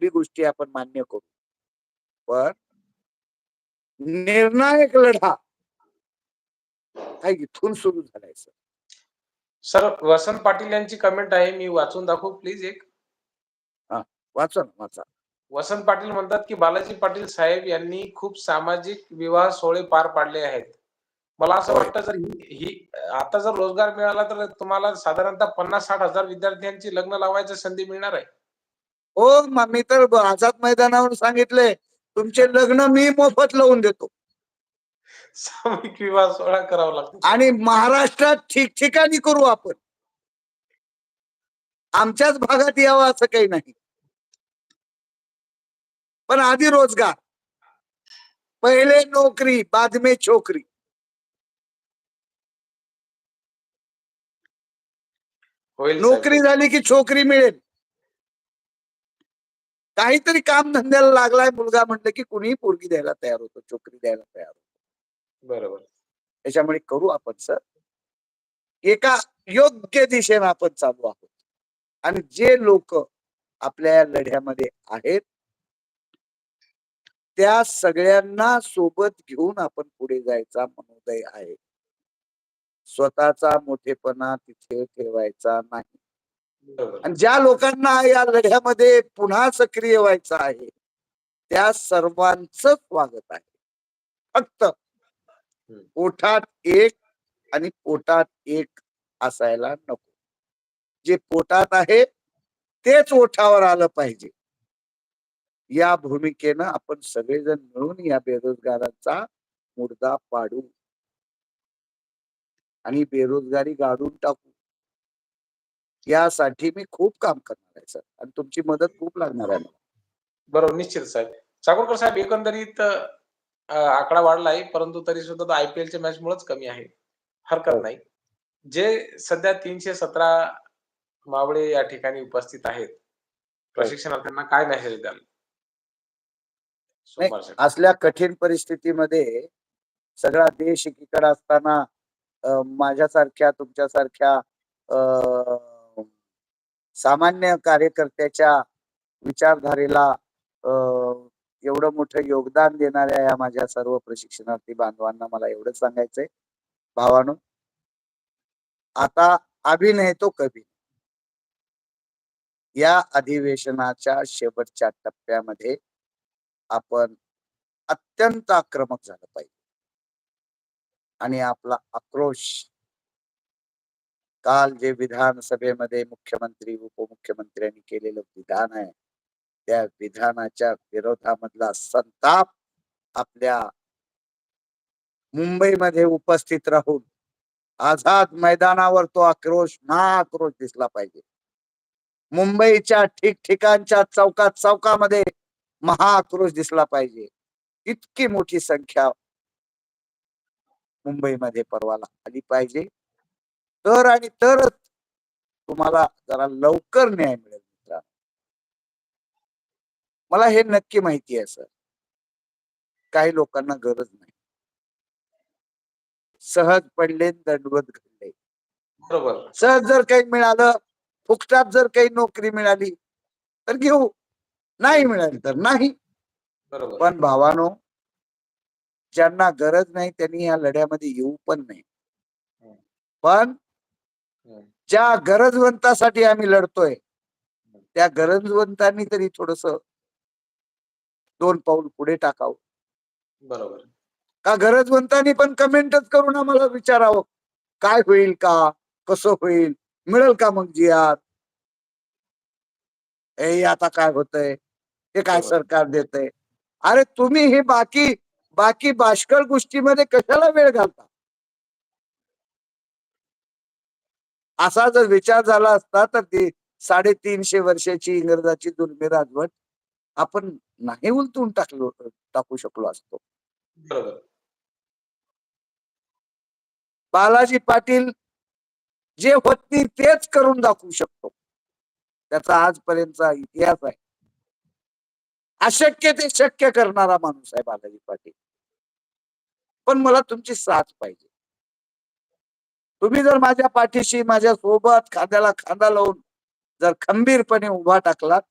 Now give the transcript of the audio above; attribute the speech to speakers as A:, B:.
A: बी गोष्टी आपण मान्य करू. पण निर्णायक लढा हा इथून सुरू झालाय सर
B: सर वसंत पाटील यांची कमेंट आहे मी वाचून दाखवू प्लीज एक.
A: वाचा वाचा.
B: वसंत पाटील म्हणतात की बालाजी पाटील साहेब यांनी खूप सामाजिक विवाह सोहळे पार पाडले आहेत. मला असं
A: होय.
B: वाटतं जर ही ही- आता जर रोजगार मिळाला तर तुम्हाला साधारणतः पन्नास साठ हजार विद्यार्थ्यांची लग्न लावायची संधी मिळणार आहे.
A: हो मग मी तर आझाद मैदानावर सांगितले तुमचे लग्न मी मोफत लावून देतो.
B: सामूहिक विवाह सोहळा करावा लागतो.
A: आणि महाराष्ट्रात ठिकठिकाणी करू आपण. आमच्याच भागात यावं असं काही नाही. पण आधी रोजगार. पहिले नोकरी बाद में छोकरी. नोकरी झाली की छोकरी मिळेल. काहीतरी काम धंद्याला लागलाय. मुलगा म्हटलं की कुणीही पोरगी द्यायला तयार होतो. छोकरी द्यायला तयार होतो.
B: बरोबर.
A: त्याच्यामुळे करू आपण सर. एका योग्य दिशेने आपण चालू आहोत. आणि जे लोक आपल्या या लढ्यामध्ये आहेत त्या सगळ्यांना सोबत घेऊन आपण पुढे जायचा मनोदय आहे. स्वतःचा मोठेपणा तिथे ठेवायचा नाही. आणि ज्या लोकांना या लढ्यामध्ये पुन्हा सक्रिय व्हायचं आहे त्या सर्वांचं स्वागत आहे. फक्त पोटात एक आणि पोटात एक असायला नको. जे पोटात आहे तेच ओठावर आलं पाहिजे. या भूमिकेनं आपण सगळेजण मिळून या बेरोजगारांचा मुर्दा पाडू. आणि बेरोजगारी गाडून टाकू. यासाठी मी खूप काम करणार आहे सर. आणि तुमची मदत खूप लागणार आहे.
B: बरोबर निश्चित साहेब. चाकूरकर साहेब एकंदरीत आकडा वाढलाय परंतु तरी सुद्धा आयपीएल च्या मॅच मुळेच कमी आहे. हरकत नाही. जे सध्या तीनशे सतरा मावळे या ठिकाणी उपस्थित आहेत प्रशिक्षणार्थ्यांना काय मेसेज द्याल.
A: असल्या कठीण परिस्थितीमध्ये सगळा देश एकीकडे असताना माझ्यासारख्या तुमच्यासारख्या अं, सामान्य कार्यकर्त्याच्या विचारधारेला अं, एवढं मोठं योगदान देणाऱ्या या माझ्या सर्व प्रशिक्षणार्थी बांधवांना मला एवढंच सांगायचंय. भावानो आता अभिनय तो कवी. या अधिवेशनाच्या शेवटच्या टप्प्यामध्ये आपण अत्यंत आक्रमक झालं पाहिजे. आणि आपला आक्रोश काल जे विधानसभेमध्ये मुख्यमंत्री उपमुख्यमंत्र्यांनी केलेलं विधान आहे त्या विधानाच्या विरोधामधला संताप आपल्या मुंबईमध्ये उपस्थित राहून आझाद मैदानावर तो आक्रोश महाआक्रोश दिसला पाहिजे. मुंबईच्या ठिकठिकाणच्या चौकात चौकामध्ये महाआक्रोश दिसला पाहिजे. इतकी मोठी संख्या मुंबईमध्ये परवाला आली पाहिजे. तर आणि तरच तुम्हाला जरा लवकर न्याय मिळेल मित्रांनो. मला हे नक्की माहिती आहे सर. काही लोकांना गरज नाही. सहज पडले दंडवत घडले.
B: बरोबर.
A: सहज जर काही मिळालं फुकटात जर काही नोकरी मिळाली तर घेऊ. नाही मिळाली तर नाही.
B: बरोबर.
A: पण भावानो ज्यांना गरज नाही त्यांनी या लढ्यामध्ये येऊ पण नाही. पण. ज्या गरजवंतासाठी आम्ही लढतोय त्या गरजवंतांनी तरी थोडस दोन पाऊल पुढे टाकावं.
B: बरोबर.
A: का गरजवंतांनी पण कमेंटच करून आम्हाला विचारावं काय होईल का कसं होईल मिळेल का मग जी आर ए आता काय होतंय? हे काय. सरकार देतंय? अरे तुम्ही हे बाकी बाकी बाष्कळ गोष्टीमध्ये कशाला वेळ घालता? असा जर विचार झाला असता तर ती साडेतीनशे वर्षाची इंग्रजाची दुर्मी राजवट आपण नाही उलटून टाकलो टाकू शकलो असतो. बालाजी पाटील जे होती तेच करून दाखवू शकतो. त्याचा आजपर्यंतचा इतिहास आहे. अशक्य ते शक्य करणारा माणूस आहे बालाजी पाटील. पण मला तुमची साथ पाहिजे. तुम्ही जर माझ्या पाठीशी माझ्या सोबत खांद्याला खांदा लावून जर खंबीरपणे उभा टाकलात